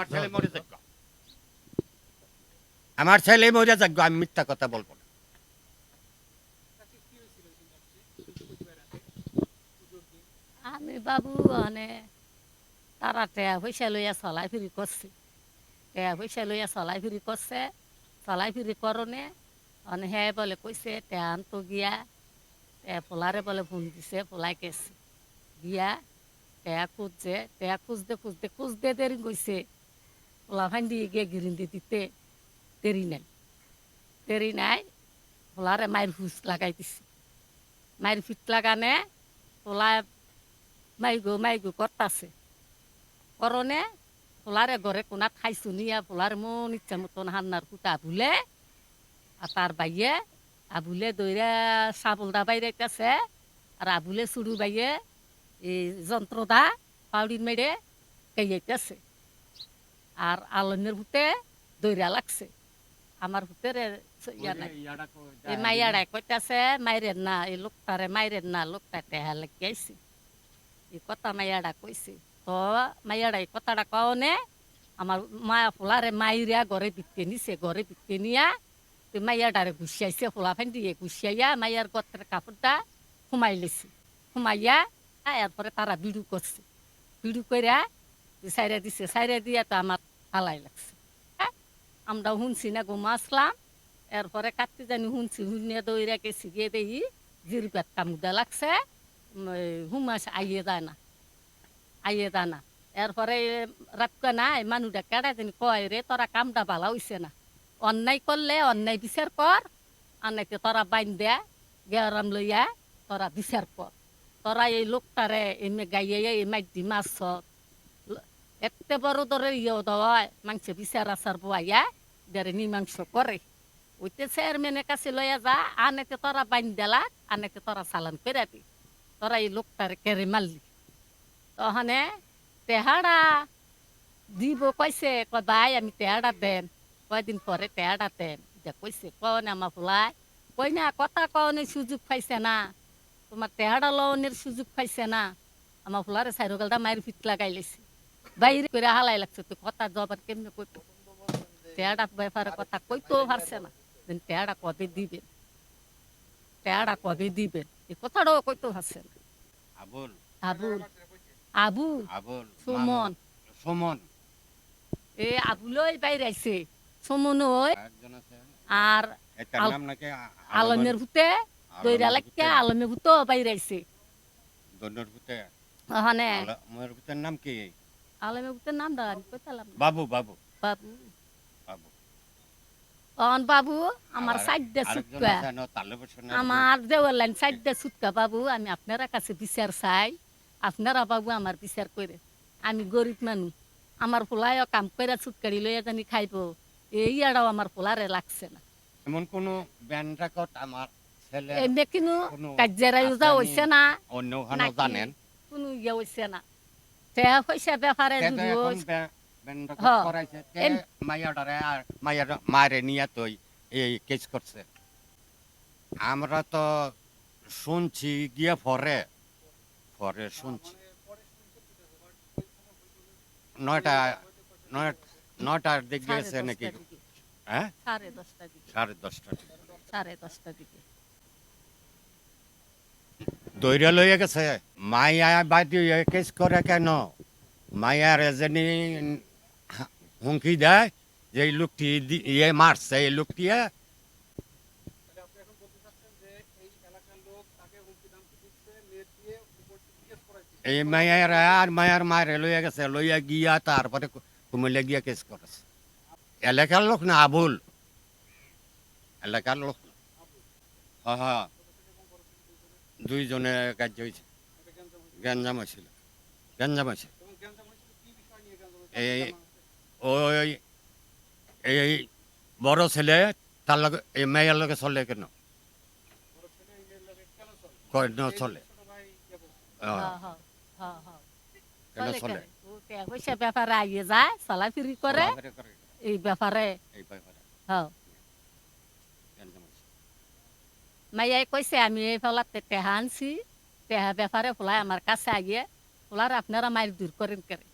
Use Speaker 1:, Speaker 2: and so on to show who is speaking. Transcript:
Speaker 1: আমার ছেলে মরে যাক আমার ছেলে মরে যাক আমি মিথ্যা কথা বলব না।
Speaker 2: আমি বাবু মানে তারা টেয়া পয়সা লইয়া চলাই ফিরি করছে। টেয়া পয়সা লইয়া চলাই ফিরি করছে। চলাই ফিরি করনে মানে হে বলে কইছে টেয়া আনতো গিয়া টেয়া পোলারে বলে ফোন দিছে পোলাই কেছে গিয়া টেয়া খুঁজছে টেয়া খুঁজতে খুঁজতে খুঁজতে দেরি গইছে পোলা ফান্দি গিয়ে গিরিন্দি দিতে দেরি নাই দেরি নাই পোলারে মায়ের ফুস লাগাই দিছে মায়ের ফিট লাগানে পোলা মাইগো মাইগো করতাছে করনে পোলারে ঘরে কোনাত খাইছো নিয়া পোলার মন ইচ্ছা মতন হান্নার কুটা আবুলে আর তার বাইয়ে আবুলে দইরা চাবলদা বাইরাইতেছে আর আবুলে চুড়ু বাইয়ে এই যন্ত্রদা পাউডির মেরে গাইয়াইতেছে আর আলমের হুতে দৈরা লাগছে। আমার হুতেরে ইয়া নাই। এই মাইয়াড়াই কইতাছে মাইরেন না এই লোকটারে মাইরেন না লোকটা টেহা লাগিয়াইছে এই কথা মাইয়াড়া কইছে। তো মাইয়াড়া এই কথাটা কওনে আমার মা ফুলারে মাইরিয়া ঘরে বিতে নিছে ঘরে বিতে নিয়া তো মাইয়াডারে গুছিয়াইছে ফুলা ফেন দিয়ে গুছিয়াইয়া মাইয়ার গত্রের কাপড়টা সোমাই লেছে। সোমাইয়া এরপরে তারা বিড়ু করছে। বিড়ু কইরা সাইরা দিছে সাইরা দিয়া তো আমার হালাই লাগছে। হ্যাঁ? আমরা শুনছি না ঘুমা আসলাম এরপরে কাটতে জানি শুনছি শুনিয়া দৌড়া গেছি গিয়ে দেখি জিরবাত কামুদা লাগছে হুমাস আইয়ে যায় না, আইয়ে যায় না। এরপরে রাতকা না, এই মানুষটা কেডা জানি কয় রে, তোরা কামটা ভালো হইছে না। অন্যায় করলে অন্যায় বিচার কর, অন্যায়কে তোরা বাইন দেয়া গেরাম লইয়া তোরা বিচার কর। তোরা এই লোকটারে এমে গাইয়ে এই দি মাছ এতে বড় ধরে ইয়ে দেওয়া মাংস বিচার আচার বয়াইয়া দেরে মীমাংস করে। ওইতে চেয়ারম্যানের কাছে লইয়া যা আনেতে তোরা বাইন দেলা আনেতে তোরা চালান দি। তোরা এই লোকটারে কেড়ে মারলি। তহনে তেহাড়া দিব কইছে, কয়, ভাই, আমি তেহাড়া দেন। কয়দিন পরে তেহাড়া দেন। এটা কইছে কন আমার ফুলাই কই না, কথা কনের সুযোগ পাইছে না। তোমার তেহাড়া লওনের সুযোগ পাইছে না। আমার ফুলারে সাইরগালটা মায়ের ফিট লাগাই লেছে। বাইরে করে হালাই লাগছে তো কথা জবার কেমনে কইতো তেহাড়া ব্যাপারে কথা কইতেও পারছে না। তেহাড়া কবে দিবেন তেহাড়া কবে দিবেন এই কথাটাও কইতেও পারছে না।
Speaker 1: আবুল।
Speaker 2: আবুল। আবুল।
Speaker 1: আবুল
Speaker 2: সুমন।
Speaker 1: সুমন।
Speaker 2: এ আবুলই বাইরে আইছে। সুমন ওই আর
Speaker 1: এটার নাম নাকি
Speaker 2: আলমের ভূতে দইরা লাগিয়া আলমের ভূতও বাইরে আইছে।
Speaker 1: দন্ডর ভূতে।
Speaker 2: ওখানে।
Speaker 1: ভূতের নাম কি?
Speaker 2: আলমের ভূতের নাম দা আমি কইতালাম।
Speaker 1: বাবু বাবু।
Speaker 2: বাবু?
Speaker 1: বাবু।
Speaker 2: অন বাবু আমার সুটকা।
Speaker 1: বসনে
Speaker 2: আমার দেওয়ার লাইন সুটকা বাবু আমি আপনারা কাছে বিচার চাই। আপনারা বাবু আমার বিচার করে। আমি গরিব মানুষ। আমার পোলায়ও কাম করে ছুটকারি লইয়া জানি খাইব। এই আড়াও আমার পোলারে লাগছে না।
Speaker 1: এমন কোন ব্যান্ড রেকর্ড আমার ছেলে
Speaker 2: এমনি ইউজা হইছে না?
Speaker 1: অন্য জানেন?
Speaker 2: কোনো ইয়ে হইছে না? ব্যাপারে
Speaker 1: মারে নিয়ে এই কেস করছে আমরা তো শুনছি গিয়ে পরে পরে শুনছি নয়টা নয় নয়টার দিক গেছে নাকি হ্যাঁ
Speaker 2: সাড়ে দশটার দিকে
Speaker 1: সাড়ে দশটা
Speaker 2: সাড়ে দশটার দিকে
Speaker 1: দৈরা লইয়া গেছে। মাইয়া বাদি কেস করে কেন? মাইয়ার এজনী হুমকি দেয় যে এই লোকটি ইয়ে মারছে এই লোকটিয়ে এই মায়ের আর মায়ের মায়ের লইয়া গেছে লইয়া গিয়া তারপরে কুমিল্লা গিয়া কেস করেছে। এলাকার লোক না আবুল। এলাকার লোক। হ্যাঁ হ্যাঁ। দুইজনে কার্য হয়েছে। গ্যাঞ্জাম হয়েছিল। গ্যাঞ্জাম হয়েছে। এই ওই এই বড় ছেলে তার লগে এই মেয়ের লগে চলে কেন? চলে? হ্যাঁ,
Speaker 2: হ্যাঁ, হ্যাঁ।
Speaker 1: কেন
Speaker 2: চলে
Speaker 1: চলে?
Speaker 2: ব্যাপারে আইয়ে যায় চলাফিরি করে।
Speaker 1: চলাফেরা করে,
Speaker 2: এই ব্যাপারে।
Speaker 1: এই ব্যাপারে।
Speaker 2: হ্যাঁ
Speaker 1: গ্যাঞ্জাম হয়েছে।
Speaker 2: মাইয়াই কইছে আমি এই ফলাতে টেহা আনছি টেহা ব্যাপারে ফুলাই আমার কাছে আগিয়ে ফুলার আপনারা মায়ের দূর করেন করে